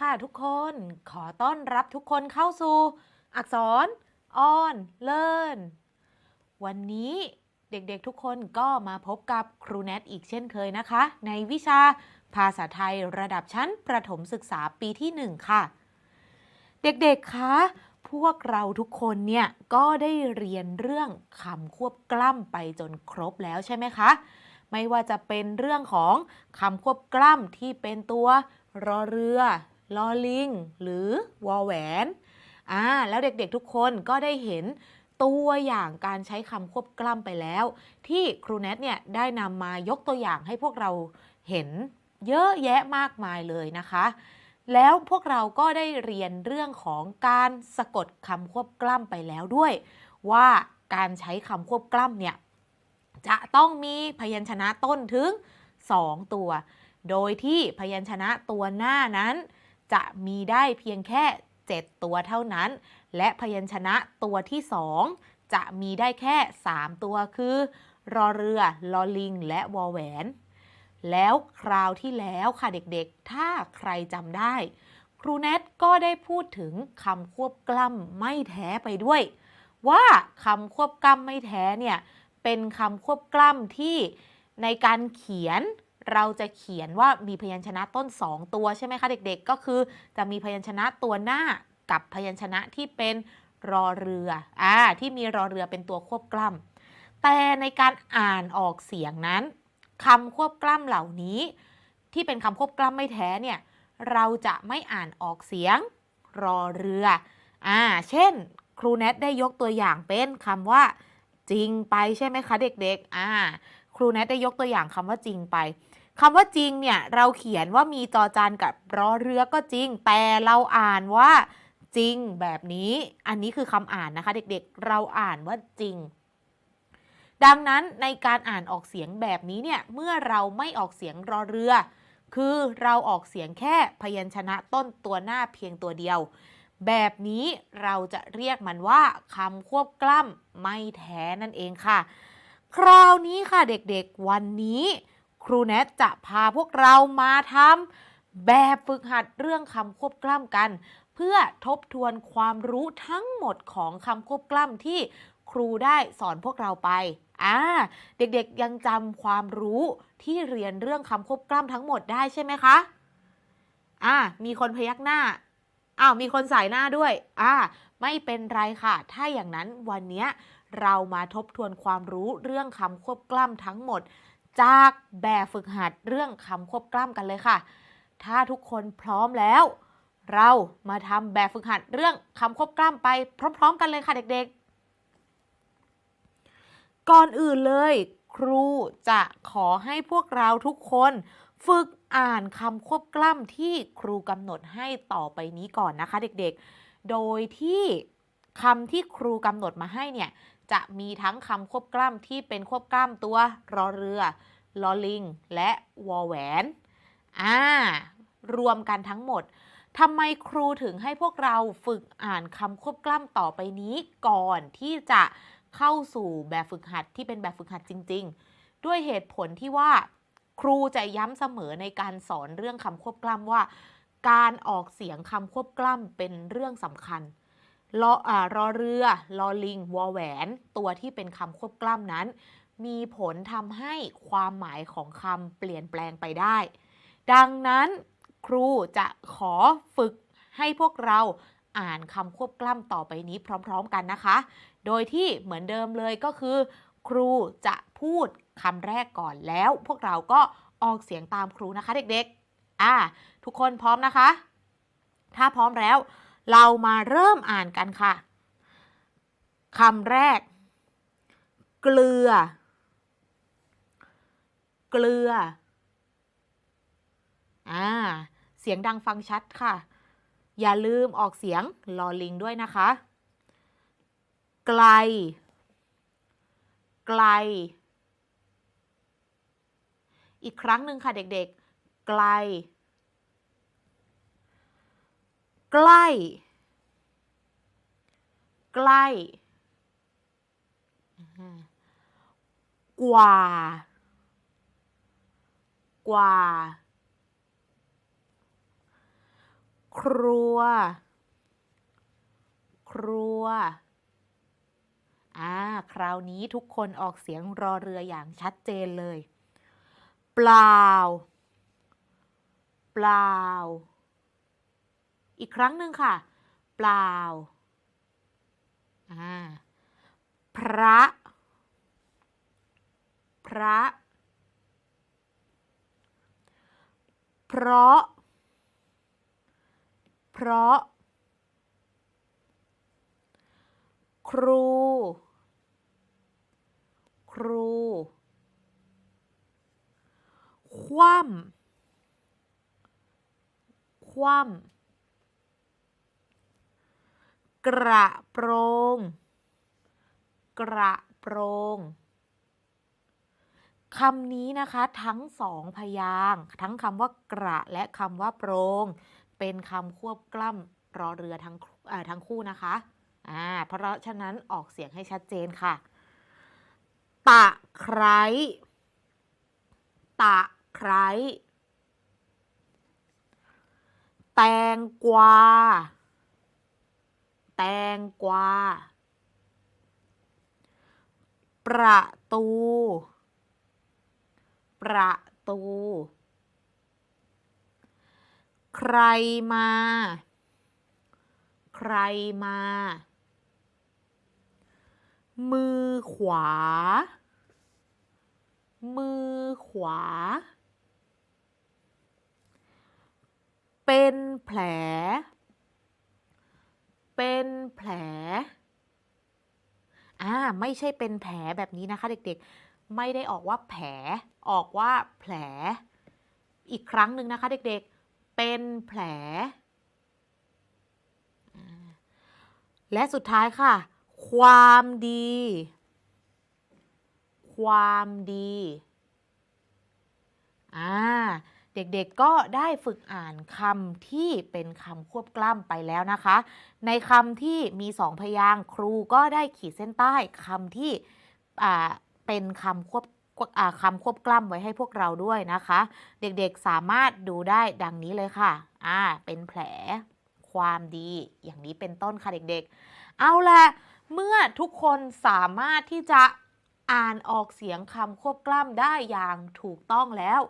ค่ะทุกคน ขอต้อนรับทุกคนเข้าสู่ อักษร ออน เลิร์น วันนี้เด็กๆทุกคนก็มาพบกับครูแนทอีกเช่นเคยนะคะ ในวิชาภาษาไทยระดับชั้นประถมศึกษาปีที่ 1 ค่ะ เด็กๆ คะ พวกเราทุกคนเนี่ยก็ได้เรียนเรื่องคำควบกล้ำไปจนครบแล้วใช่ไหมคะ ไม่ว่าจะเป็นเรื่องของคำควบกล้ำที่เป็นตัวรอเรือ ลอลิง หรือวอแหวนอ่าแล้วเด็กๆทุกคนก็ได้เห็นตัวอย่างการใช้คำควบกล้ำไปแล้ว ที่ครูแนทเนี่ยได้นำมายกตัวอย่างให้พวกเราเห็นเยอะแยะมากมายเลยนะคะ แล้วพวกเราก็ได้เรียนเรื่องของการสะกดคำควบกล้ำไปแล้วด้วย ว่าการใช้คำควบกล้ำเนี่ยจะต้องมีพยัญชนะต้นถึง 2 ตัว โดยที่พยัญชนะตัวหน้านั้น จะมีได้เพียงแค่ 7 ตัวเท่านั้น และพยัญชนะตัวที่ 2 จะมีได้แค่ 3 ตัวคือ รอเรือ ลอลิง และวอแหวน แล้วคราวที่แล้วค่ะเด็กๆ ถ้าใครจำได้ ครูเนทก็ได้พูดถึงคำควบกล้ำไม่แท้ไปด้วย ว่าคำควบกล้ำไม่แท้เนี่ยเป็นคำควบกล้ำที่ในการเขียน เราจะเขียนว่ามีพยัญชนะต้น 2 ตัวใช่ไหมคะเด็กๆ ก็คือจะมีพยัญชนะตัวหน้ากับพยัญชนะที่เป็นรอเรืออ่าที่มีรอเรือเป็นตัวควบกล้ำแต่ในการอ่านออกเสียงนั้นคำควบกล้ำเหล่านี้ ที่เป็นคำควบกล้ำไม่แท้เนี่ยเราจะไม่อ่านออกเสียงรอเรืออ่าเช่น ครูเนทได้ยกตัวอย่างเป็นคำว่าจริงไปใช่ไหมคะเด็กๆอ่าครูเนทได้ยกตัวอย่างคำว่าจริงไป คำว่าจริงเนี่ยเราเขียนว่ามีจอจานกับรอเรือก็จริง แต่เราอ่านว่าจริงแบบนี้ อันนี้คือคำอ่านนะคะ เด็กๆ เราอ่านว่าจริง ดังนั้นในการอ่านออกเสียงแบบนี้เนี่ยเมื่อเราไม่ออกเสียงรอเรือ คือเราออกเสียงแค่พยัญชนะต้นตัวหน้าเพียงตัวเดียว แบบนี้เราจะเรียกมันว่าคำควบกล้ำไม่แท้นั่นเองค่ะ คราวนี้ค่ะเด็กๆวันนี้ ครูแนทจะพาพวกเรามาทำแบบฝึกหัดเรื่องคำควบกล้ำกัน เพื่อทบทวนความรู้ทั้งหมดของคำควบกล้ำที่ครูได้สอนพวกเราไปอ่าเด็กๆยังจำความรู้ที่เรียนเรื่องคำควบกล้ำทั้งหมดได้ใช่ไหมคะอ่ามีคนพยักหน้าอ้าวมีคนสายหน้าด้วยอ่าไม่เป็นไรค่ะ ถ้าอย่างนั้นวันนี้เรามาทบทวนความรู้เรื่องคำควบกล้ำทั้งหมด จากแบบฝึกหัดเรื่องคำควบกล้ำกันเลยค่ะ ถ้าทุกคนพร้อมแล้ว เรามาทำแบบฝึกหัดเรื่องคำควบกล้ำไปพร้อม ๆ กันเลยค่ะเด็กๆ ก่อนอื่นเลย ครูจะขอให้พวกเราทุกคน ฝึกอ่านคำควบกล้ำที่ครูกำหนดให้ต่อไปนี้ก่อนนะคะ เด็กๆ โดยที่คำที่ครูกำหนดมาให้เนี่ย จะมีทั้งคำควบกล้ำที่เป็นควบกล้ำตัวรอเรือลอลิง และวอแหวนอ่ารวมกันทั้งหมดทำไมครูถึงให้พวกเราฝึกอ่านคำควบกล้ำต่อไปนี้ก่อนที่จะเข้าสู่แบบฝึกหัดที่เป็นแบบฝึกหัดจริง ๆ ด้วยเหตุผลที่ว่า ครูจะย้ำเสมอในการสอนเรื่องคำควบกล้ำว่า การออกเสียงคำควบกล้ำเป็นเรื่องสำคัญ รออ่ารอเรือลอลิงวอแหวน ตัวที่เป็นคำควบกล้ำนั้น มีผลทำให้ความหมายของคำเปลี่ยนแปลงไปได้ ดังนั้นครูจะขอฝึกให้พวกเราอ่านคำควบกล้ำต่อไปนี้พร้อม ๆ กันนะคะ โดยที่เหมือนเดิมเลยก็คือ ครูจะพูดคำแรกก่อนแล้ว พวกเราก็ออกเสียงตามครูนะคะเด็กๆ อ่า ทุกคนพร้อมนะคะ ถ้าพร้อมแล้ว เรามาเริ่มอ่านกันค่ะคำแรก เกลือ เกลือ อ่า เสียงดังฟังชัดค่ะ อย่าลืมออกเสียงลอลิงด้วยนะคะ ไกล ไกล อีกครั้งหนึ่งค่ะเด็กๆ ไกล ใกล้ ใกล้ กว่า กว่า ครัว ครัว อ่า คราวนี้ทุกคนออกเสียงรอเรืออย่างชัดเจนเลย เปล่า เปล่า อีกครั้งหนึ่งค่ะ เปล่าพระ พระ เพราะ เพราะ ครู ครู คว่ำคว่ำ กระโปรง กระโปรงคำนี้นะคะทั้งสองพยางทั้งคำว่ากระและคำว่าโปรง เป็นคำควบกล้ำรอเรือทั้งทั้งคู่นะคะอ่าเพราะฉะนั้นออกเสียงให้ชัดเจนค่ะ ตะไคร้ตะไคร้แตงกวา แตงกวา ประตู ประตู ใครมา ใครมา มือขวา มือขวา เป็นแผล เป็นแผล อ่า ไม่ใช่เป็นแผลแบบนี้นะคะ เด็กๆ ไม่ได้ออกว่าแผล ออกว่าแผล อีกครั้งหนึ่งนะคะ เด็กๆ เป็นแผล และสุดท้ายค่ะ ความดี ความดี อ่า เด็กๆก็ได้ฝึกอ่านคำที่เป็นคำควบกล้ำไปแล้วนะคะ ในคำที่มีสองพยางครูก็ได้ขีดเส้นใต้คำที่เป็นคำควบคำควบกล้ำไว้ให้พวกเราด้วยนะคะ เด็กๆสามารถดูได้ดังนี้เลยค่ะ อ่า เป็นแผล ความดี อย่างนี้เป็นต้นค่ะเด็กๆ เอาละเมื่อทุกคนสามารถที่จะ อ่านออกเสียงคำควบกล้ำได้อย่างถูกต้องแล้ว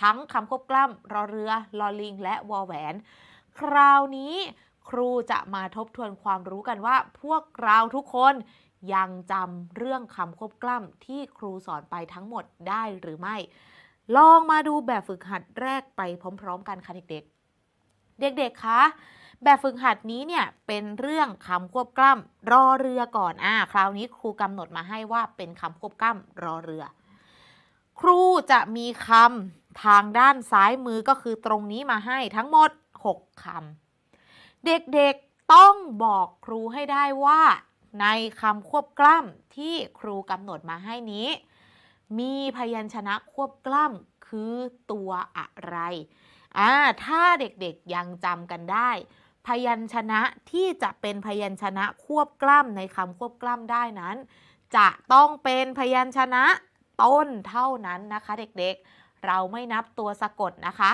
ทั้งคำควบกล้ำรอเรือลอลิง และวอแหวน คราวนี้ครูจะมาทบทวนความรู้กันว่า พวกเราทุกคนยังจำเรื่องคำควบกล้ำที่ครูสอนไปทั้งหมดได้หรือไม่ ลองมาดูแบบฝึกหัดแรกไปพร้อม ๆ กันค่ะเด็กๆ เด็กๆคะ แบบฝึกหัดนี้เนี่ยเป็นเรื่องคำควบกล้ำรอเรือก่อนอ่าคราวนี้ครูกำหนดมาให้ว่าเป็นคำควบกล้ำรอเรือ ครูจะมีคำทางด้านซ้ายมือก็คือตรงนี้มาให้ทั้งหมด 6คำเด็กๆต้องบอกครูให้ได้ว่า ในคำควบกล้ำที่ครูกำหนดมาให้นี้ มีพยัญชนะควบกล้ำคือตัวอะไรอ่าถ้าเด็กๆยังจำกันได้ ยัญชนะที่จะเป็นพยัญชนะควบกล้ำในคำควบกล้ำได้นั้น จะต้องเป็นพยัญชนะต้นเท่านั้นนะคะเด็กๆ เราไม่นับตัวสะกดนะคะ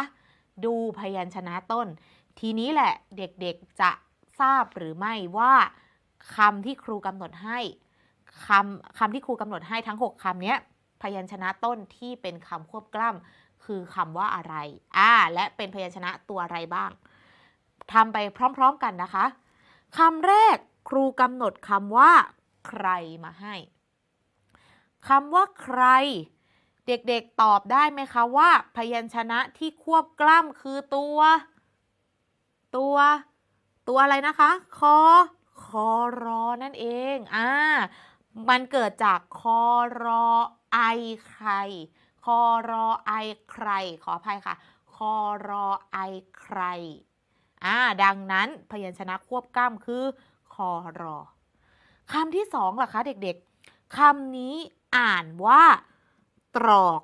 ดูพยัญชนะต้น ทีนี้แหละเด็กๆจะทราบหรือไม่ว่าคำที่ครูกำหนดให้คำคำที่ครูกำหนดให้ทั้ง 6คำนี้พยัญชนะต้นที่เป็นคำควบกล้ำคือคำว่าอะไร อ่า และเป็นพยัญชนะตัวอะไรบ้าง ทำไปพร้อม ๆกันนะคะคำแรกครูกำหนดคำว่า ใครมาให้คำว่าใคร เด็กๆตอบได้ไหมคะว่า พยัญชนะที่ควบกล้ำคือตัว ตัว ตัวอะไรนะคะคอคอรอนั่นเองอ่ามันเกิดจากคอรอไอใครคอรอไอใคร ขออภัยค่ะคอรอไอใคร อ่าดังนั้นพยัญชนะควบกล้ำคือคอรอคำที่สองล่ะคะเด็กๆคำนี้อ่านว่า ตรอก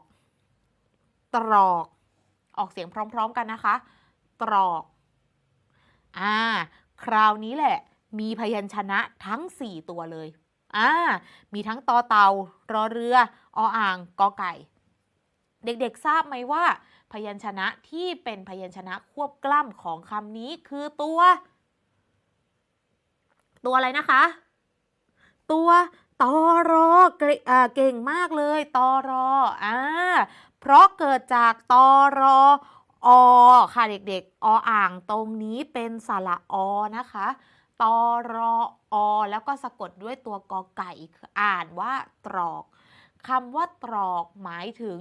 ตรอก ออกเสียงพร้อมๆกันนะคะ ตรอก อ่า คราวนี้แหละ มีพยัญชนะทั้ง 4 ตัวเลย อ่า มีทั้งตอเตา รอเรือ ออ่าง กอไก่ เด็กๆทราบไหมว่า พยัญชนะที่เป็นพยัญชนะควบกล้ำของคำนี้คือตัว ตัวอะไรนะคะ ตัวตอรอเกรอ่าเก่งมากเลยตอรออ่าเพราะเกิดจากตอรออค่ะเด็กๆ ออ่างตรงนี้เป็นสระอนะคะตอรออแล้วก็สะกดด้วยตัวกอไก่อ่านว่าตรอกคำว่าตรอกหมายถึง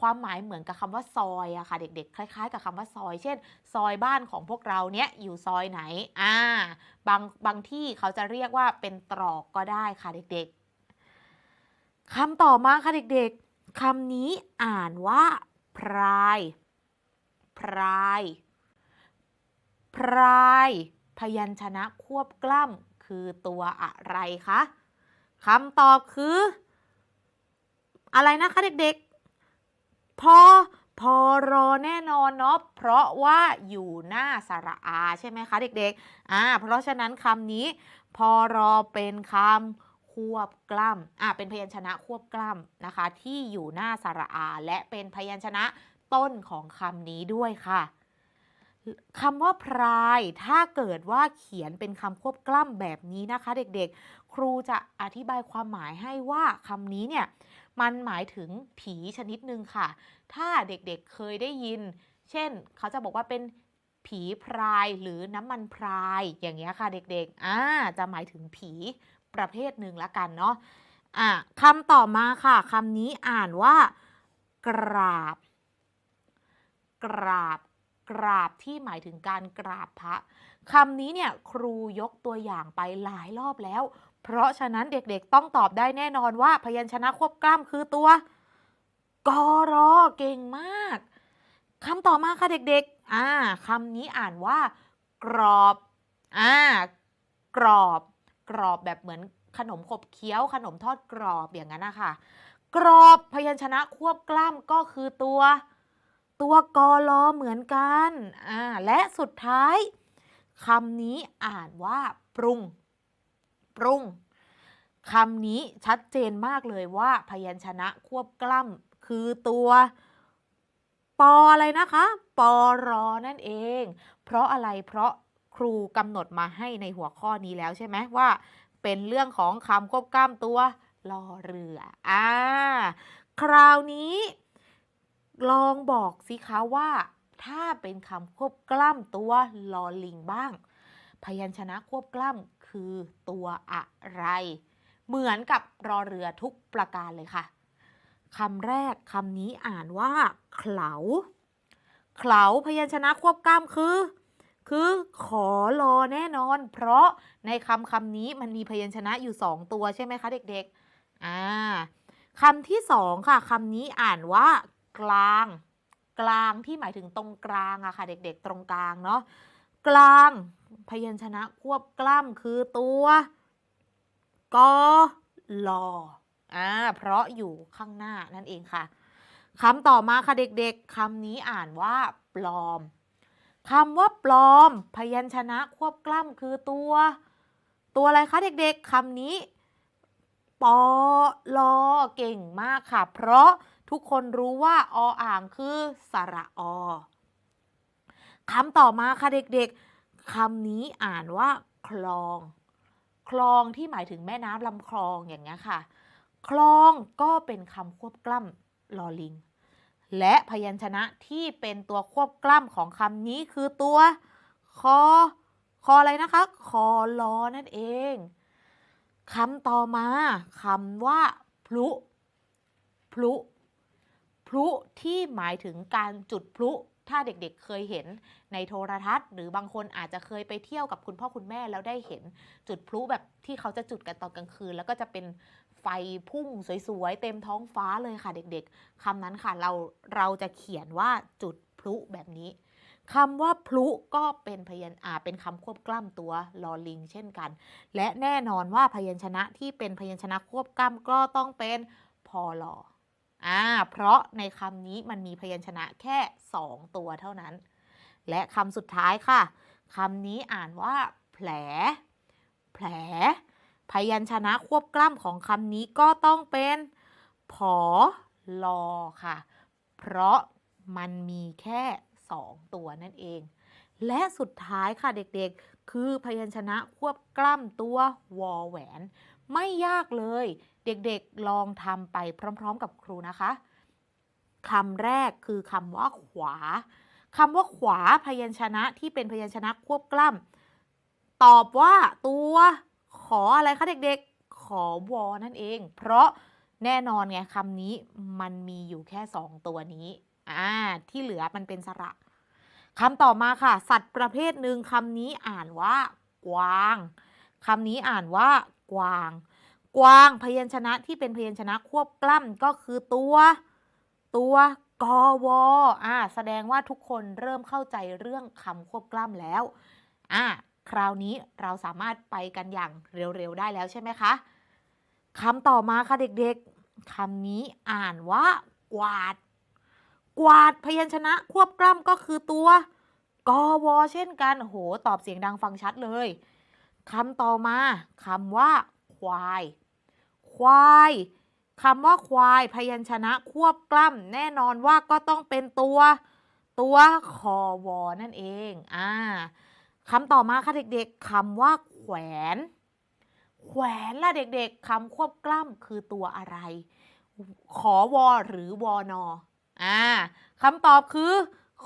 ความหมายเหมือนกับคำว่าซอยอะค่ะเด็กๆ คล้ายๆ กับคำว่าซอย เช่น ซอยบ้านของพวกเราเนี้ยอยู่ซอยไหนอ่าบางบางที่เขาจะเรียกว่าเป็นตรอกก็ได้ค่ะเด็กๆคำต่อมาค่ะเด็กๆคำนี้อ่านว่าพรายพรายพรายพยัญชนะควบกล้ำคือตัวอะไรคะคำตอบคือ อะไรนะคะเด็กๆ พอพอรอแน่นอนเนาะเพราะว่าอยู่หน้าสระอาใช่ไหมคะเด็กๆอ่าเพราะฉะนั้นคำนี้พอรอเป็นคำควบกล้ำอ่าเป็นพยัญชนะควบกล้ำนะคะ ที่อยู่หน้าสระอา และเป็นพยัญชนะต้นของคำนี้ด้วยค่ะคำว่าพรายถ้าเกิดว่าเขียนเป็นคำควบกล้ำแบบนี้นะคะ เด็กๆ ครูจะอธิบายความหมายให้ว่าคำนี้เนี่ย มันหมายถึงผีชนิดหนึ่งค่ะ ถ้าเด็กๆเเคยได้ยิน เช่น เขาจะบอกว่าเป็นผีพรายหรือน้ำมันพรายอย่างเงี้ยค่ะเด็กๆอ่าจะหมายถึงผีประเภทหนึ่งละกันเนาะอ่าคำต่อมาค่ะคำนี้อ่านว่า กราบ กราบ กราบที่หมายถึงการกราบพระคำนี้เนี่ยครูยกตัวอย่างไปหลายรอบแล้ว เพราะฉะนั้นเด็กๆต้องตอบได้แน่นอนว่าพยัญชนะควบกล้ำคือตัวกรอเก่งมากคำต่อมาค่ะเด็กๆ อ่าคำนี้อ่านว่า กรอบ อ่า กรอบ กรอบแบบเหมือนขนมขบเคี้ยว ขนมทอดกรอบอย่างนั้นนะคะ กรอบพยัญชนะควบกล้ำก็คือตัว ตัวกอลอเหมือนกัน อ่า และสุดท้ายคำนี้อ่านว่าปรุง ปรุงคำนี้ชัดเจนมากเลยว่าพยัญชนะควบกล้ำคือตัวปออะไรนะคะ ปอรอนั่นเอง เพราะอะไรเพราะครูกำหนดมาให้ในหัวข้อนี้แล้วใช่ไหมว่า เป็นเรื่องของคำควบกล้ำตัวรอเรืออ่าคราวนี้ ลองบอกสิคะว่า ถ้าเป็นคำควบกล้ำตัวลอลิงบ้าง พยัญชนะควบกล้ำ คือตัวอะไร เหมือนกับรอเรือทุกประการเลยค่ะคำแรกคำนี้อ่านว่าเขาเขาพยัญชนะควบกล้ำคือ คือขอรอแน่นอน เพราะในคำคำนี้มันมีพยัญชนะอยู่สองตัวใช่ไหมคะเด็กๆอ่าคำที่สองค่ะคำนี้อ่านว่า กลาง กลางที่หมายถึงตรงกลางอะค่ะ เด็กๆ ตรงกลางเนาะ กลาง พยัญชนะควบกล้ำคือตัวกอลออ่าเพราะอยู่ข้างหน้านั่นเองค่ะคำต่อมาค่ะเด็กๆคำนี้อ่านว่าปลอมคำว่าปลอม พยัญชนะควบกล้ำคือตัว ตัวอะไรคะเด็กๆคำนี้ปอลอเก่งมากค่ะ เพราะทุกคนรู้ว่าออ่างคือสระอ คำต่อมาค่ะเด็กๆคำนี้อ่านว่า คลอง คลองที่หมายถึงแม่น้ำลำคลองอย่างเงี้ยค่ะ คลองก็เป็นคำควบกล้ำลอลิง และพยัญชนะที่เป็นตัวควบกล้ำของคำนี้คือตัว คอ คออะไรนะคะ คอลอนั่นเองคำต่อมาคำว่า พลุ พลุ พลุที่หมายถึงการจุดพลุ ถ้าเด็กๆเคยเห็นในโทรทัศน์ หรือบางคนอาจจะเคยไปเที่ยวกับคุณพ่อคุณแม่แล้วได้เห็นจุดพลุแบบที่เขาจะจุดกันตอนกลางคืน แล้วก็จะเป็นไฟพุ่งสวยๆ เต็มท้องฟ้าเลยค่ะเด็กๆคำนั้นค่ะเราเราจะเขียนว่าจุดพลุแบบนี้คำว่าพลุก็เป็นพยัญอาเป็นคำควบกล้ำตัวลอลิง เช่นกัน และแน่นอนว่าพยัญชนะที่เป็นพยัญชนะควบกล้ำก็ต้องเป็นพอลอ อ่าเพราะในคำนี้มันมีพยัญชนะแค่ 2 ตัวเท่านั้น และคำสุดท้ายค่ะคำนี้อ่านว่าแผล แผล พยัญชนะควบกล้ำของคำนี้ก็ต้องเป็นผอลอค่ะ เพราะมันมีแค่ 2 ตัวนั่นเอง และสุดท้ายค่ะเด็กๆ คือพยัญชนะควบกล้ำตัววอแหวน ไม่ยากเลย เด็กๆลองทำไปพร้อม ๆ กับครูนะคะคำแรกคือคำว่าขวาคำว่าขวาพยัญชนะที่เป็นพยัญชนะควบกล้ำตอบว่าตัวขออะไรคะเด็กๆ ขอวอนั่นเอง เพราะแน่นอนไงคำนี้มันมีอยู่แค่2ตัวนี้อ่าที่เหลือมันเป็นสระคำต่อมาค่ะ สัตว์ประเภทหนึ่งคำนี้อ่านว่ากวางคำนี้อ่านว่ากวาง กวางพยัญชนะที่เป็นพยัญชนะควบกล้ำก็คือตัว ตัวกวอ่าแสดงว่าทุกคนเริ่มเข้าใจเรื่องคำควบกล้ำแล้วอ่าคราวนี้เราสามารถไปกันอย่างเร็วๆได้แล้วใช่ไหมคะคำต่อมาค่ะเด็กๆคำนี้อ่านว่า กวาด กวาดพยัญชนะควบกล้ำก็คือตัวกวเช่นกันโห ตอบเสียงดังฟังชัดเลยคำต่อมาคำว่า ควาย ควายคำว่าควายพยัญชนะควบกล้ำแน่นอนว่าก็ต้องเป็นตัว ตัวคอวอนั่นเองอ่าคำต่อมาค่ะเด็กๆคำว่าแขวน แขวนล่ะเด็กๆคำควบกล้ำคือตัวอะไร ขอวอหรือวอนออ่าคำตอบคือ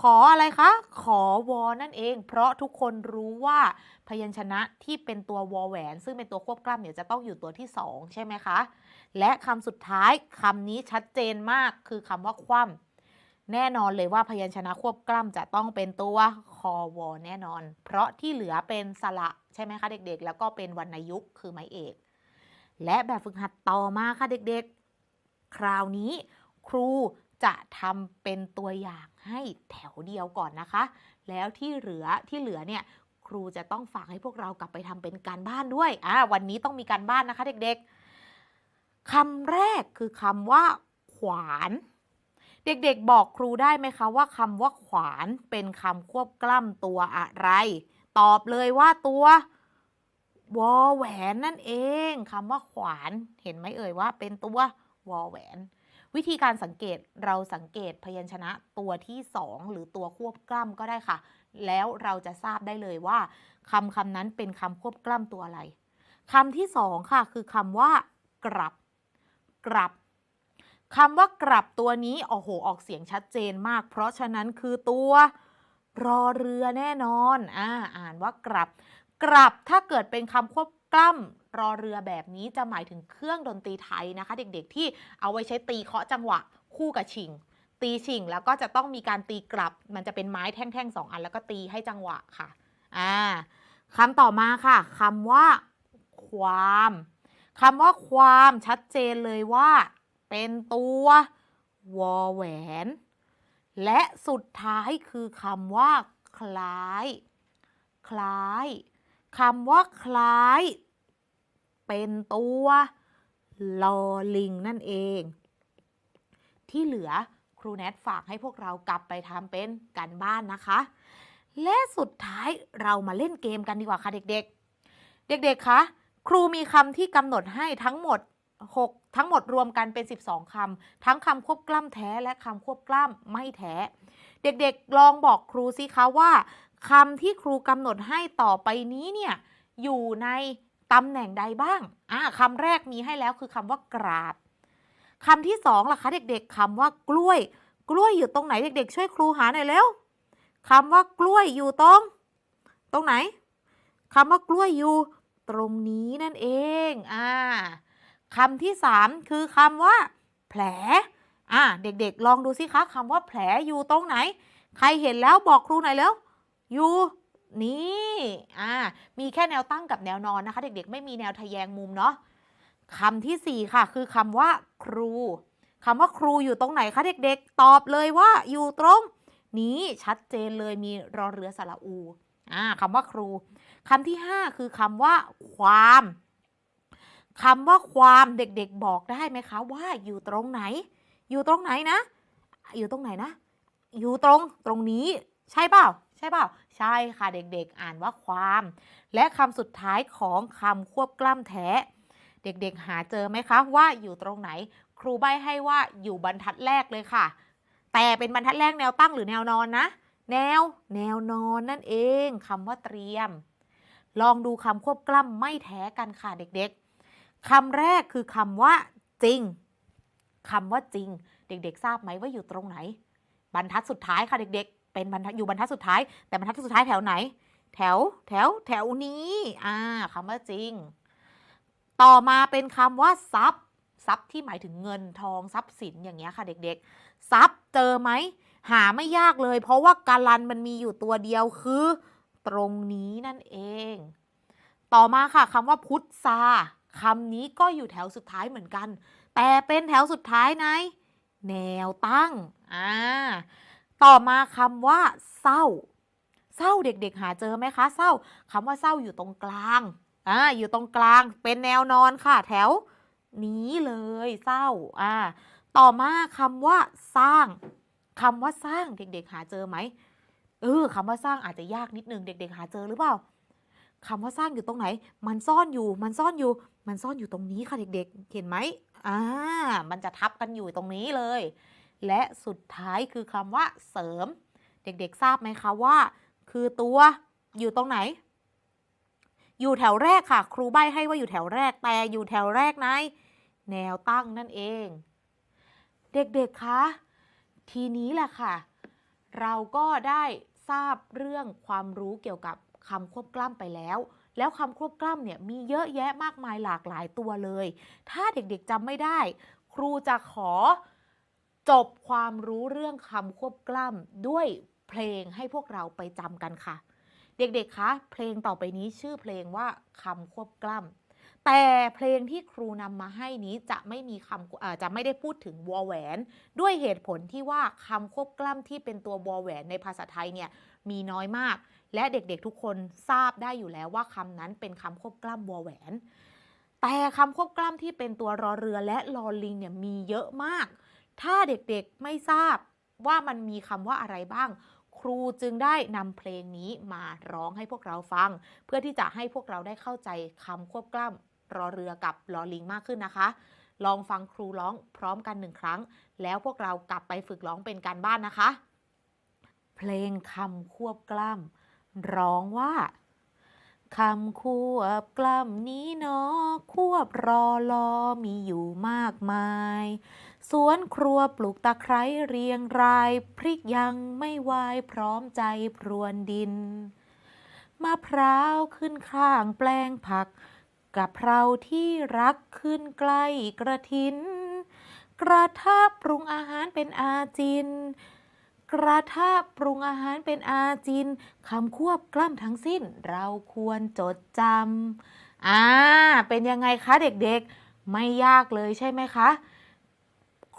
ขออะไรคะ ขอวอนั่นเอง เพราะทุกคนรู้ว่าพยัญชนะที่เป็นตัววอแหวน ซึ่งเป็นตัวควบกล้ำเนี่ยจะต้องอยู่ตัวที่ 2 ใช่ไหมคะ และคำสุดท้ายคำนี้ชัดเจนมากคือคำว่าคว่ำแน่นอนเลยว่าพยัญชนะควบกล้ำจะต้องเป็นตัวคอวอแน่นอน เพราะที่เหลือเป็นสระใช่ไหมคะเด็กๆ แล้วก็เป็นวรรณยุกต์คือไม้เอก และแบบฝึกหัดต่อมาค่ะเด็กๆ คราวนี้ครู จะทำเป็นตัวอย่างให้แถวเดียวก่อนนะคะ แล้วที่เหลือที่เหลือเนี่ยครูจะต้องฝากให้พวกเรากลับไปทำเป็นการบ้านด้วยอ่าวันนี้ต้องมีการบ้านนะคะเด็กๆคำแรกคือคำว่า ขวาน เด็กๆบอกครูได้ไหมคะว่าคำว่าขวานเป็นคำควบกล้ำตัวอะไร ตอบเลยว่าตัววอแหวนนั่นเองคำว่าขวานเห็นไหมเอ่ยว่าเป็นตัววอแหวน วิธีการสังเกตเราสังเกตพยัญชนะตัวที่ 2 หรือตัวควบกล้ำก็ได้ค่ะ แล้วเราจะทราบได้เลยว่าคำคำนั้นเป็นคำควบกล้ำตัวอะไรคำที่สองค่ะคือคำว่า กลับ กลับคำว่ากลับตัวนี้โอ้โหออกเสียงชัดเจนมาก เพราะฉะนั้นคือตัวรอเรือแน่นอนอ่าอ่านว่ากลับ กลับถ้าเกิดเป็นคำควบ กล้ำรอเรือแบบนี้จะหมายถึงเครื่องดนตรีไทยนะคะ เด็กๆที่เอาไว้ใช้ตีเคาะจังหวะคู่กับชิง ตีชิงแล้วก็จะต้องมีการตีกลับ มันจะเป็นไม้แท่งๆสองอันแล้วก็ตีให้จังหวะค่ะอ่าคำต่อมาค่ะคำว่า ความคำว่าความชัดเจนเลยว่า เป็นตัววอแหวน และสุดท้ายคือคำว่า คล้าย คล้าย คำว่าคล้าย เป็นตัวลอลิงนั่นเอง ที่เหลือครูแนทฝากให้พวกเรากลับไปทำเป็นการบ้านนะคะ และสุดท้ายเรามาเล่นเกมกันดีกว่าค่ะเด็กๆ เด็กๆ คะครูมีคำที่กำหนดให้ทั้งหมด 6 ทั้งหมดรวมกันเป็น 12คำทั้งคำควบกล้ำแท้และคำควบกล้ำไม่แท้ เด็กๆ ลองบอกครูสิคะว่า คำที่ครูกำหนดให้ต่อไปนี้เนี่ยอยู่ในตำแหน่งใดบ้างอ่าคำแรกมีให้แล้วคือคำว่ากราบคำที่สองล่ะคะเด็กๆคำว่ากล้วย กล้วยอยู่ตรงไหนเด็ก ๆ ช่วยครูหาหน่อยเร็วคำว่ากล้วยอยู่ตรง ตรงไหนคำว่ากล้วยอยู่ ตรงนี้นั่นเองอ่าคำที่สามคือคำว่า แผลอ่าเด็กๆ ลองดูสิคะคำว่าแผลอยู่ตรงไหน ใครเห็นแล้วบอกครูหน่อยแล้ว อยู่นี่อ่ามีแค่แนวตั้งกับแนวนอนนะคะ เด็กๆ ไม่มีแนวทะแยงมุมเนาะคำที่สี่ค่ะ คือคำว่าครูคำว่าครูอยู่ตรงไหนคะเด็กๆ ตอบเลยว่าอยู่ตรง นี้ชัดเจนเลยมีรอเรือสระอูอ่าคำว่าครูคำที่ห้าคือคำว่าความคำว่าความเด็กๆ บอกได้ไหมคะว่าอยู่ตรงไหน อยู่ตรงไหนนะ อยู่ตรงไหนนะ อยู่ตรงตรงนี้ใช่เปล่า ใช่เปล่า ใช่ค่ะเด็กๆ อ่านว่าความ และคำสุดท้ายของคำควบกล้ำแท้ เด็กๆ หาเจอไหมคะว่าอยู่ตรงไหน ครูใบให้ว่าอยู่บรรทัดแรกเลยค่ะ แต่เป็นบรรทัดแรกแนวตั้งหรือแนวนอนนะ แนว แนวนอนนั่นเองคำว่าเตรียม ลองดูคำควบกล้ำไม่แท้กันค่ะเด็กๆคำแรกคือคำว่า จริงคำว่าจริง เด็กๆ ทราบไหมว่าอยู่ตรงไหน บรรทัดสุดท้ายค่ะเด็กๆ เป็นบรรทัดอยู่บรรทัดสุดท้าย แต่บรรทัดสุดท้ายแถวไหน แถวแถวแถวนี้ อ่าคำว่าจริง ต่อมาเป็นคำว่าทรัพย์ทรัพย์ที่หมายถึงเงินทองทรัพย์สินอย่างเงี้ยค่ะเด็กๆทรัพย์เจอไหมหาไม่ยากเลย เพราะว่าการันมันมีอยู่ตัวเดียวคือ ตรงนี้นั่นเอง ต่อมาค่ะคำว่าพุทธาคำนี้ก็อยู่แถวสุดท้ายเหมือนกัน แต่เป็นแถวสุดท้ายในแนวตั้ง อ่า ต่อมาคำว่า เศร้า เศร้าเด็กๆ หาเจอไหมคะ เศร้าคำว่าเศร้าอยู่ตรงกลางอ่าอยู่ตรงกลางเป็นแนวนอนค่ะ แถว นี้เลยเศร้าอ่าต่อมาคำว่าสร้างคำว่าสร้างเด็กๆ หาเจอไหมเออคำว่าสร้างอาจจะยากนิดนึงเด็ก ๆ หาเจอหรือเปล่าคำว่าสร้างอยู่ตรงไหน มันซ่อนอยู่ มันซ่อนอยู่ มันซ่อนอยู่ตรงนี้ค่ะเด็กๆ เห็นไหมอ่า มันจะทับกันอยู่ตรงนี้เลย และสุดท้ายคือคำว่าเสริม เด็กๆทราบไหมคะว่า คือตัวอยู่ตรงไหน อยู่แถวแรกค่ะ ครูใบให้ว่าอยู่แถวแรกแต่อยู่แถวแรกในแนวตั้งนั่นเอง เด็กๆคะทีนี้แหละค่ะ เราก็ได้ทราบเรื่องความรู้เกี่ยวกับคำควบกล้ำไปแล้ว แล้วคำควบกล้ำเนี่ยมีเยอะแยะมากมายหลากหลายตัวเลย ถ้าเด็กๆจำไม่ได้ ครูจะขอ จบความรู้เรื่องคำควบกล้ำด้วยเพลงให้พวกเราไปจำกันค่ะ เด็กๆ คะ เพลงต่อไปนี้ชื่อเพลงว่าคำควบกล้ำแต่เพลงที่ครูนำมาให้นี้จะไม่มีคำจะไม่ได้พูดถึงวอแหวน ด้วยเหตุผลที่ว่าคำควบกล้ำที่เป็นตัววอแหวนในภาษาไทยเนี่ยมีน้อยมาก และเด็กๆทุกคนทราบได้อยู่แล้วว่าคำนั้นเป็นคำควบกล้ำวอแหวนแต่คำควบกล้ำที่เป็นตัวรอเรือและรอลิงเนี่ยมีเยอะมาก ถ้าเด็กๆไม่ทราบว่ามันมีคำว่าอะไรบ้าง ครูจึงได้นำเพลงนี้มาร้องให้พวกเราฟัง เพื่อที่จะให้พวกเราได้เข้าใจคำควบกล้ำรอเรือกับรอลิงมากขึ้นนะคะ ลองฟังครูร้องพร้อมกันหนึ่งครั้ง แล้วพวกเรากลับไปฝึกร้องเป็นการบ้านนะคะ เพลงคำควบกล้ำร้องว่าคำควบกล้ำนี้เนอควบรอลอมีอยู่มากมาย สวนครัวปลูกตะไคร้เรียงราย พริกยังไม่วายพร้อมใจพรวนดิน มะพร้าวขึ้นข้างแปลงผักกะเพราที่รักขึ้นใกล้กระทิน กระทะปรุงอาหารเป็นอาจิน กระทะปรุงอาหารเป็นอาจินคำควบกล้ำทั้งสิ้นเราควรจดจำอ่าเป็นยังไงคะเด็กๆ ไม่ยากเลยใช่ไหมคะ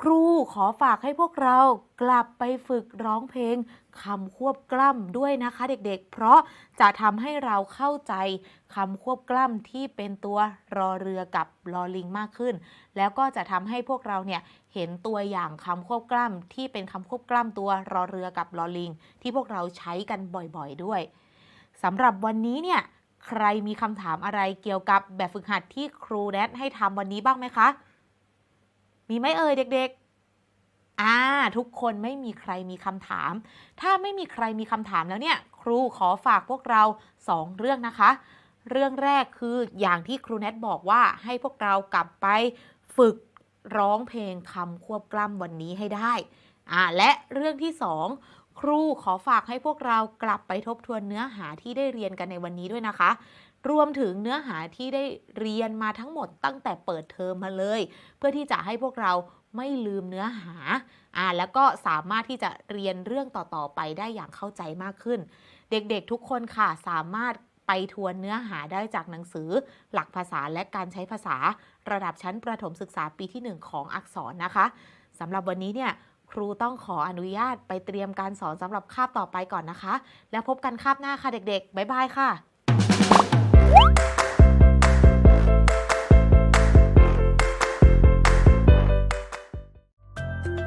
ครูขอฝากให้พวกเรากลับไปฝึกร้องเพลงคำควบกล้ำด้วยนะคะเด็กๆ เพราะจะทำให้เราเข้าใจคำควบกล้ำที่เป็นตัวรอเรือกับลอลิงมากขึ้น แล้วก็จะทำให้พวกเราเนี่ยเห็นตัวอย่างคำควบกล้ำที่เป็นคำควบกล้ำตัวรอเรือกับลอลิง ที่พวกเราใช้กันบ่อยๆด้วยสำหรับวันนี้เนี่ยใครมีคำถามอะไรเกี่ยวกับแบบฝึกหัดที่ครูแนทให้ทำวันนี้บ้างไหมคะ มีไหมเอ่ยเด็ก ๆ อ่า ทุกคนไม่มีใครมีคำถาม ถ้าไม่มีใครมีคำถามแล้วเนี่ย ครูขอฝากพวกเราสองเรื่องนะคะ เรื่องแรกคืออย่างที่ครูแนทบอกว่าให้พวกเรากลับไปฝึกร้องเพลงคำควบกล้ำวันนี้ให้ได้อ่าและเรื่องที่สองครูขอฝากให้พวกเรากลับไปทบทวนเนื้อหาที่ได้เรียนกันในวันนี้ด้วยนะคะ รวมถึงเนื้อหาที่ได้เรียนมาทั้งหมดตั้งแต่เปิดเทอมมาเลย เพื่อที่จะให้พวกเราไม่ลืมเนื้อหาอ่าแล้วก็สามารถที่จะเรียนเรื่องต่อๆไปได้อย่างเข้าใจมากขึ้น เด็กๆทุกคนค่ะสามารถไปทวนเนื้อหาได้จากหนังสือ หลักภาษาและการใช้ภาษา ระดับชั้นประถมศึกษาปีที่ 1 ของอักษรนะคะสำหรับวันนี้เนี่ยครูต้องขออนุญาตไปเตรียมการสอนสำหรับคาบต่อไปก่อนนะคะ แล้วพบกันคาบหน้าค่ะเด็กๆ บ๊ายบายค่ะ